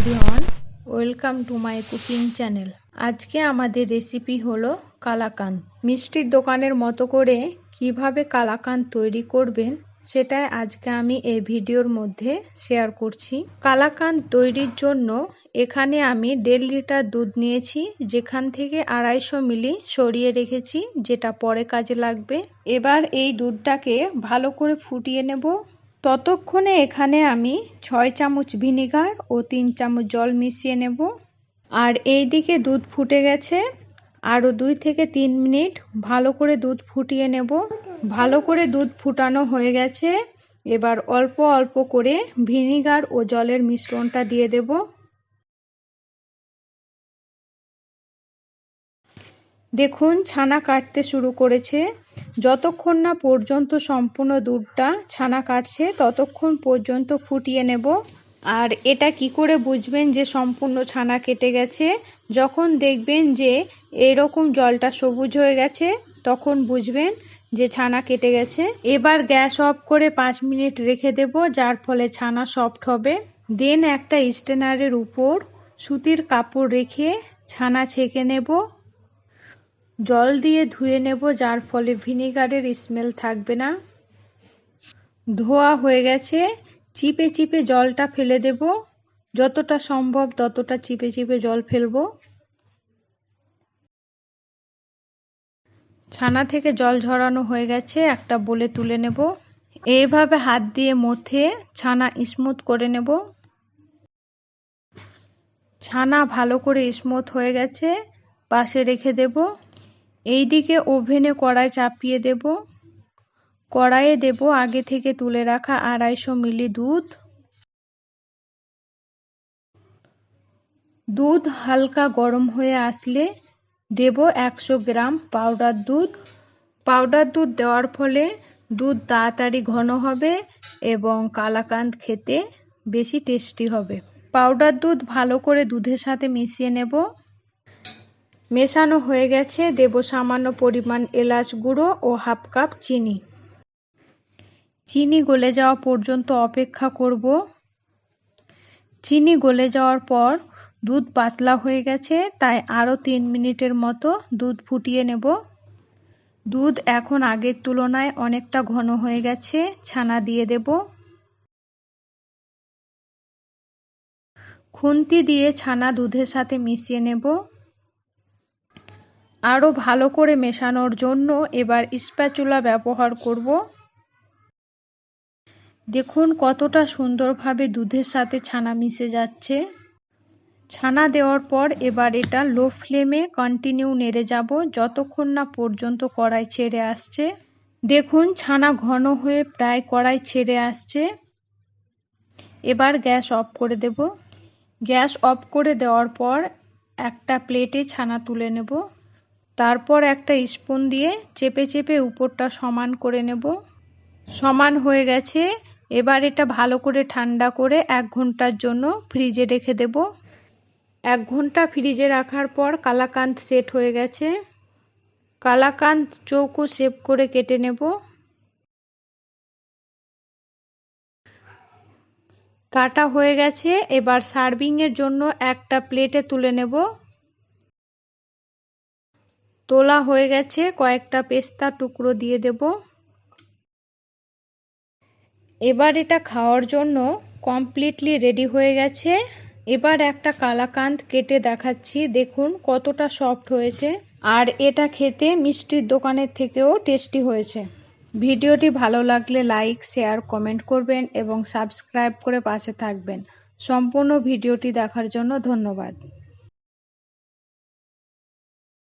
Everyone, welcome to my cooking channel. আজকে আমাদের recipe হলো কালাকান। মিষ্টির দোকানের মতো করে কীভাবে কালাকান তৈরি করবেন, সেটাই আজকে আমি এই ভিডিওর মধ্যে শেয়ার করছি। কালাকান তৈরির জন্য এখানে আমি দেড় লিটার দুধ নিয়েছি, যেখান থেকে আড়াইশো মিলি সরিয়ে রেখেছি, যেটা পরে কাজে লাগবে। এবার এই দুধটাকে ভালো করে ফুটিয়ে নেব। ততক্ষণে এখানে আমি ছয় চামচ ভিনিগার ও তিন চামচ জল মিশিয়ে নেব। আর এই দিকে দুধ ফুটে গেছে। আরও দুই থেকে তিন মিনিট ভালো করে দুধ ফুটিয়ে নেব। ভালো করে দুধ ফুটানো হয়ে গেছে। এবার অল্প অল্প করে ভিনিগার ও জলের মিশ্রণটা দিয়ে দেব। দেখুন, ছানা কাটতে শুরু করেছে। যতক্ষণ না পর্যন্ত সম্পূর্ণ দুধটা ছানা কাটছে, ততক্ষণ পর্যন্ত ফুটিয়ে নেব। আর এটা কি করে বুঝবেন যে সম্পূর্ণ ছানা কেটে গেছে? যখন দেখবেন যে এরকম জলটা সবুজ হয়ে গেছে, তখন বুঝবেন যে ছানা কেটে গেছে। এবার গ্যাস অফ করে পাঁচ মিনিট রেখে দেব, যার ফলে ছানা সফট হবে। দেন একটা স্টেনারের উপর সুতির কাপড় রেখে ছানা ছেঁকে নেব। জল দিয়ে ধুয়ে নেব, যার ফলে ভিনিগারের স্মেল থাকবে না। ধোয়া হয়ে গেছে। চিপে চিপে জলটা ফেলে দেব। যতটা সম্ভব ততটা চিপে চিপে জল ফেলব। ছানা থেকে জল ঝরানো হয়ে গেছে, একটা বলে তুলে নেব। এইভাবে হাত দিয়ে মথে ছানা স্মুথ করে নেব। ছানা ভালো করে স্মুথ হয়ে গেছে, পাশে রেখে দেব। এই দিকে ওভেনে কড়াই চাপিয়ে দেব। কড়াইয়ে দেব আগে থেকে তুলে রাখা আড়াইশো মিলি দুধ। দুধ হালকা গরম হয়ে আসলে দেব একশো গ্রাম পাউডার দুধ। পাউডার দুধ দেওয়ার ফলে দুধ তাড়াতাড়ি ঘন হবে এবং কালাকান্দ খেতে বেশি টেস্টি হবে। পাউডার দুধ ভালো করে দুধের সাথে মিশিয়ে নেব। মেশানো হয়ে গেছে দেব সামান্য পরিমাণ এলাচ গুঁড়ো ও হাফ কাপ চিনি। চিনি গলে যাওয়া পর্যন্ত অপেক্ষা করব। চিনি গলে যাওয়ার পর দুধ পাতলা হয়ে গেছে, তাই আরও তিন মিনিটের মতো দুধ ফুটিয়ে নেব। দুধ এখন আগের তুলনায় অনেকটা ঘন হয়ে গেছে, ছানা দিয়ে দেব। খুন্তি দিয়ে ছানা দুধের সাথে মিশিয়ে নেব। আরও ভালো করে মেশানোর জন্য এবার স্প্যাচুলা ব্যবহার করব। দেখুন কতটা সুন্দরভাবে দুধের সাথে ছানা মিশে যাচ্ছে। ছানা দেওয়ার পর এবার এটা লো ফ্লেমে কন্টিনিউ নেড়ে যাব, যতক্ষণ না পর্যন্ত কড়াই ছেড়ে আসছে। দেখুন ছানা ঘন হয়ে প্রায় কড়াই ছেড়ে আসছে। এবার গ্যাস অফ করে দেব। গ্যাস অফ করে দেওয়ার পর একটা প্লেটে ছানা তুলে নেব। তারপর একটা স্পুন দিয়ে চেপে চেপে উপরটা সমান করে নেব। সমান হয়ে গেছে। এবার এটা ভালো করে ঠান্ডা করে এক ঘণ্টার জন্য ফ্রিজে রেখে দেব। এক ঘণ্টা ফ্রিজে রাখার পর কালাকান্ত সেট হয়ে গেছে। কালাকান্ত চৌকো শেপ করে কেটে নেব। কাটা হয়ে গেছে। এবার সার্ভিংয়ের জন্য একটা প্লেটে তুলে নেব। তোলা হয়ে গেছে, কয়েকটা পেস্তা টুকরো দিয়ে দেব। এবার এটা খাওয়ার জন্য কমপ্লিটলি রেডি হয়ে গেছে। এবার একটা কালাকান্দ কেটে দেখাচ্ছি, দেখুন কতটা সফট হয়েছে। আর এটা খেতে মিষ্টির দোকানের থেকেও টেস্টি হয়েছে। ভিডিওটি ভালো লাগলে লাইক শেয়ার কমেন্ট করবেন এবং সাবস্ক্রাইব করে পাশে থাকবেন। সম্পূর্ণ ভিডিওটি দেখার জন্য ধন্যবাদ।